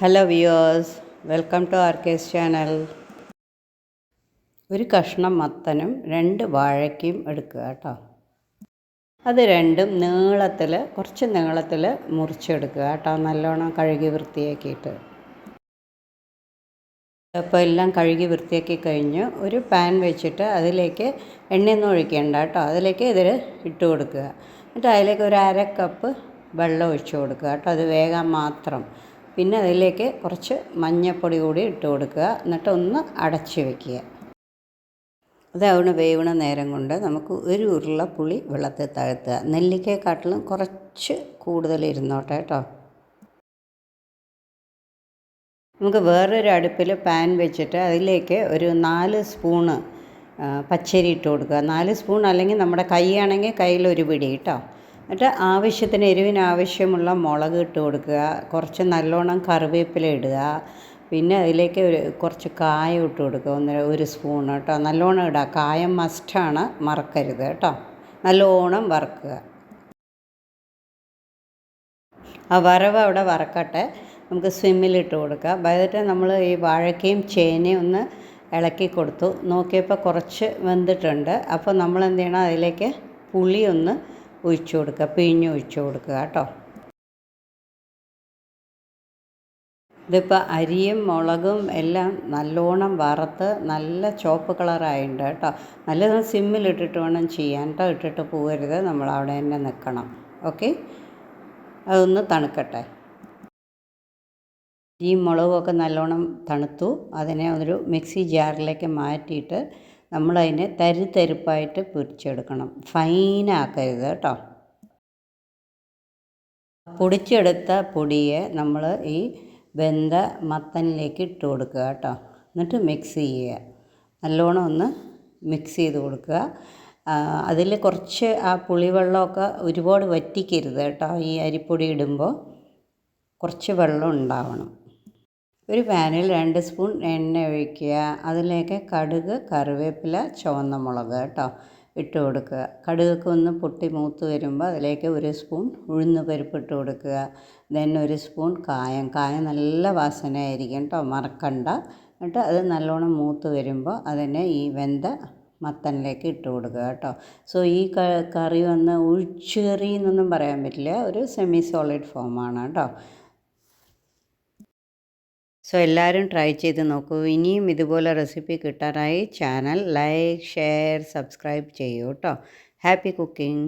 Hello viewers welcome to R ആർക്കേസ് channel ഒരു കഷ്ണം മത്തനും രണ്ട് വാഴയ്ക്കും എടുക്കുക കേട്ടോ. അത് രണ്ടും നീളത്തിൽ കുറച്ച് നീളത്തിൽ മുറിച്ചെടുക്കുക കേട്ടോ. നല്ലോണം കഴുകി വൃത്തിയാക്കിയിട്ട്. അപ്പോൾ എല്ലാം കഴുകി വൃത്തിയാക്കി കഴിഞ്ഞ് ഒരു പാൻ വെച്ചിട്ട് അതിലേക്ക് എണ്ണയൊന്നും ഒഴിക്കേണ്ട കേട്ടോ. അതിലേക്ക് ഇതിൽ ഇട്ട് കൊടുക്കുക. എന്നിട്ട് അതിലേക്ക് ഒരു അര കപ്പ് വെള്ളം ഒഴിച്ചു കൊടുക്കുക കേട്ടോ. അത് വേഗം മാത്രം. പിന്നെ അതിലേക്ക് കുറച്ച് മഞ്ഞൾപ്പൊടി കൂടി ഇട്ട് കൊടുക്കുക. എന്നിട്ട് ഒന്ന് അടച്ച് വെക്കുക. അതാവണ വേവണ നേരം കൊണ്ട് നമുക്ക് ഒരു ഉരുള പുളി വെള്ളത്തിൽ താഴ്ത്തുക നെല്ലിക്കയെക്കാട്ടിലും കുറച്ച് കൂടുതൽ ഇരുന്നോട്ടെ കേട്ടോ. നമുക്ക് വേറൊരു അടുപ്പിൽ പാൻ വെച്ചിട്ട് അതിലേക്ക് ഒരു നാല് സ്പൂണ് പച്ചരി ഇട്ട് കൊടുക്കുക. നാല് സ്പൂൺ അല്ലെങ്കിൽ നമ്മുടെ കൈയാണെങ്കിൽ കയ്യിൽ ഒരു പിടി കേട്ടോ. എന്നിട്ട് ആവശ്യത്തിന് എരിവിന് ആവശ്യമുള്ള മുളക് ഇട്ട് കൊടുക്കുക കുറച്ച് നല്ലോണം കറിവേപ്പില ഇടുക പിന്നെ അതിലേക്ക് ഒരു കുറച്ച് കായം ഇട്ട് കൊടുക്കുക ഒന്നര ഒരു സ്പൂൺ കേട്ടോ. നല്ലോണം ഇടുക കായം മസ്റ്റാണ് മറക്കരുത് കേട്ടോ. നല്ലോണം വറക്കുക. ആ വറവ് അവിടെ വറക്കട്ടെ. നമുക്ക് സ്വിമ്മിലിട്ട് കൊടുക്കുക വൈകിട്ട് നമ്മൾ ഈ വാഴക്കയും ചേനയും ഒന്ന് ഇളക്കി കൊടുത്തു. നോക്കിയപ്പോൾ കുറച്ച് വെന്തിട്ടുണ്ട്. അപ്പോൾ നമ്മൾ എന്ത് ചെയ്യണം? അതിലേക്ക് പുളി ഒന്ന് ഒഴിച്ചു കൊടുക്കുക പിഴിഞ്ഞ് ഒഴിച്ചു കൊടുക്കുക കേട്ടോ. ഇതിപ്പോൾ അരിയും മുളകും എല്ലാം നല്ലോണം വറുത്ത് നല്ല ചുവപ്പ് കളറായിട്ടുണ്ട് കേട്ടോ. നല്ലത് സിമ്മിലിട്ടിട്ട് വേണം ചെയ്യാൻ കേട്ടോ. ഇട്ടിട്ട് പോകരുത് നമ്മൾ അവിടെ തന്നെ നിൽക്കണം. ഓക്കെ? അതൊന്ന് തണുക്കട്ടെ. ഈ മുളകൊക്കെ നല്ലോണം തണുത്തു. അതിനെ ഒരു മിക്സി ജാറിലേക്ക് മാറ്റിയിട്ട് നമ്മളതിനെ തരി തരിപ്പായിട്ട് പൊരിച്ചെടുക്കണം ഫൈനാക്കരുത് കേട്ടോ. പൊടിച്ചെടുത്ത പൊടിയെ നമ്മൾ ഈ വെന്ത മത്തനിലേക്ക് ഇട്ട് കൊടുക്കുക കേട്ടോ. എന്നിട്ട് മിക്സ് ചെയ്യുക. നല്ലോണം ഒന്ന് മിക്സ് ചെയ്ത് കൊടുക്കുക. അതിൽ കുറച്ച് ആ പുളിവെള്ളമൊക്കെ ഒരുപാട് വറ്റിക്കരുത് കേട്ടോ. ഈ അരിപ്പൊടി ഇടുമ്പോൾ കുറച്ച് വെള്ളം ഉണ്ടാവണം. ഒരു പാനിൽ രണ്ട് സ്പൂൺ എണ്ണ ഒഴിക്കുക. അതിലേക്ക് കടുക് കറിവേപ്പില ചുവന്ന മുളക് കേട്ടോ ഇട്ട് കൊടുക്കുക. കടുകൊക്കെ ഒന്ന് പൊട്ടി മൂത്ത് വരുമ്പോൾ അതിലേക്ക് ഒരു സ്പൂൺ ഉഴുന്ന് പരിപ്പ് ഇട്ട് കൊടുക്കുക. ദെൻ ഒരു സ്പൂൺ കായം. കായം നല്ല വാസനയായിരിക്കും കേട്ടോ. മറക്കണ്ട. എന്നിട്ട് അത് നല്ലോണം മൂത്ത് വരുമ്പോൾ അതിനെ ഈ വെന്ത മത്തനിലേക്ക് ഇട്ട് കൊടുക്കുക കേട്ടോ. സോ ഈ കറി വന്ന് ഒഴിച്ചുകറി എന്നൊന്നും പറയാൻ പറ്റില്ല. ഒരു സെമി സോളിഡ് ഫോമാണ് കേട്ടോ. സോ എല്ലാവരും ട്രൈ ചെയ്ത് നോക്കൂ. ഇനിയും ഇതുപോലെ റെസിപ്പി കിട്ടാനായി ചാനൽ ലൈക്ക് ഷെയർ സബ്സ്ക്രൈബ് ചെയ്യൂ കേട്ടോ ഹാപ്പി കുക്കിംഗ്